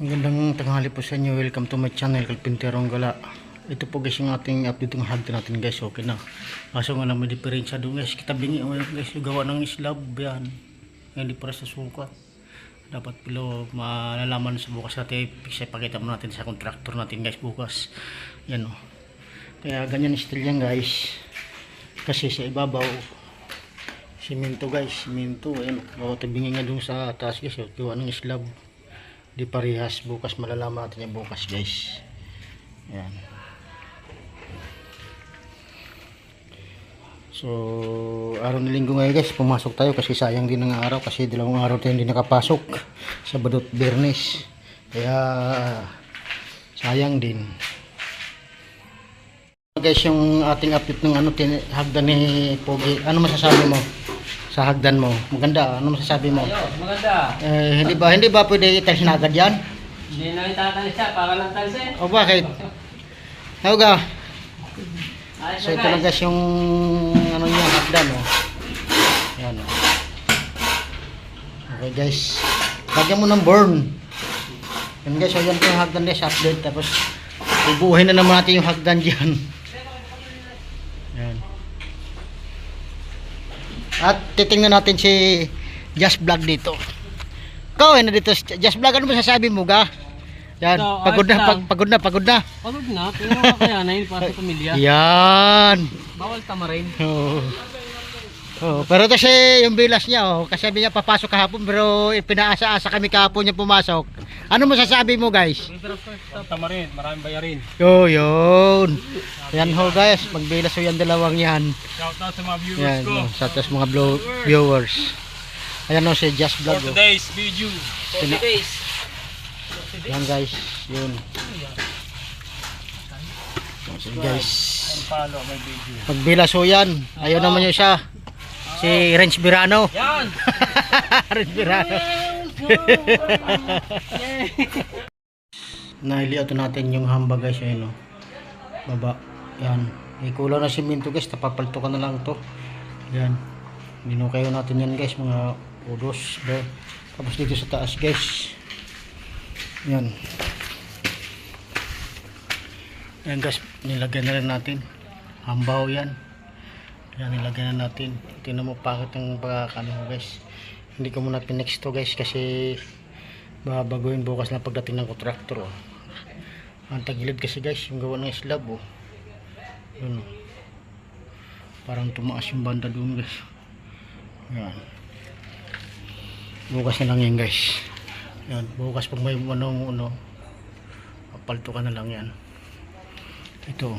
Magandang tanghali po sa inyo. Welcome to my channel, Kalpinterong Gala. Ito po guys yung ating update ng hagdan natin guys. Okay na. Kaso nga lang may diferensya doon guys. Kita bingi o guys yung gawa ng slab yan. Hindi para sa sukat. Dapat pilo malalaman sa bukas natin. Kasi pakita mo natin sa contractor natin guys bukas. Yan o. Kaya ganyan style yan guys. Kasi sa ibabaw Simento guys, simento. Ayan, o tabingi nga dun sa taas guys. Gawa ng slab. Di parehas. Bukas malalaman natin yung bukas guys. Ayan. So, araw ng linggo ngayon guys, pumasok tayo kasi sayang din ang araw kasi dalawang araw tayo hindi nakapasok sa Badot Bernes. Kaya, sayang din. Guys, yung ating update ng ano, hagdan ni Pogi. Ano masasabi mo sa hagdan mo? Maganda, ano masasabi mo? Ayun, maganda. Eh, hindi ba hindi ba pwede italis na agad yan? Hindi na itatalis siya, para lang talis eh. O bakit? Ga? Ayos So ito lang guys. yung ano niya hagdan oh. Yan oh. Okay guys. Lagyan mo ng burn. Yan guys, so yan po yung hagdan guys, update. Tapos bubuhin na naman natin yung hagdan dyan. Yan. At titingnan natin si Just Vlog dito. Ikaw eh, na dito. si Just Vlog, ano masasabi mo ga? Yan, Ito, pagod na, pag, pagod na, pagod na. Pagod na, pero kakayanin para sa pamilya. Yan. Bawal tamarin. Oo. Oo, pero ito si yung bilas niya oh, kasi sabi niya papasok kahapon pero ipinaasa-asa kami kahapon niya pumasok. Ano masasabi mo guys? Tamarin, maraming bayarin. Yo, yun. Yan ho guys, magbilas ho yan dalawang yan. Shout out sa mga viewers Yan, ko. oh, sa atas mga blow, viewers. Ayan o si Just Vlog. Oh. today's video. 40 days. Yan guys, yun. So, guys, Follow my video. magbilas ho yan. Ayaw naman niya siya. Si Renz Birano. Yan! Renz Birano. Nailiato natin yung hamba guys ayun oh. Baba. Yan. Ikulaw na simento guys, tapapalto ka na lang to. Yan. Binukayo natin yan guys, mga udos. Tapos dito sa taas guys. Yan. Yan guys, nilagyan na rin natin. Hambaw yan. Yan, nilagyan na natin. Tingnan mo pakit ang pagkakano guys. Hindi ko muna pinex to guys kasi babaguhin bukas na pagdating ng contractor oh. Ang tagilid kasi guys, yung gawa ng slab oh. Yun oh. Parang tumaas yung banda doon guys. Yan. Bukas na lang yan guys. Yan, bukas pag may ano ano, palto ka na lang yan. Ito.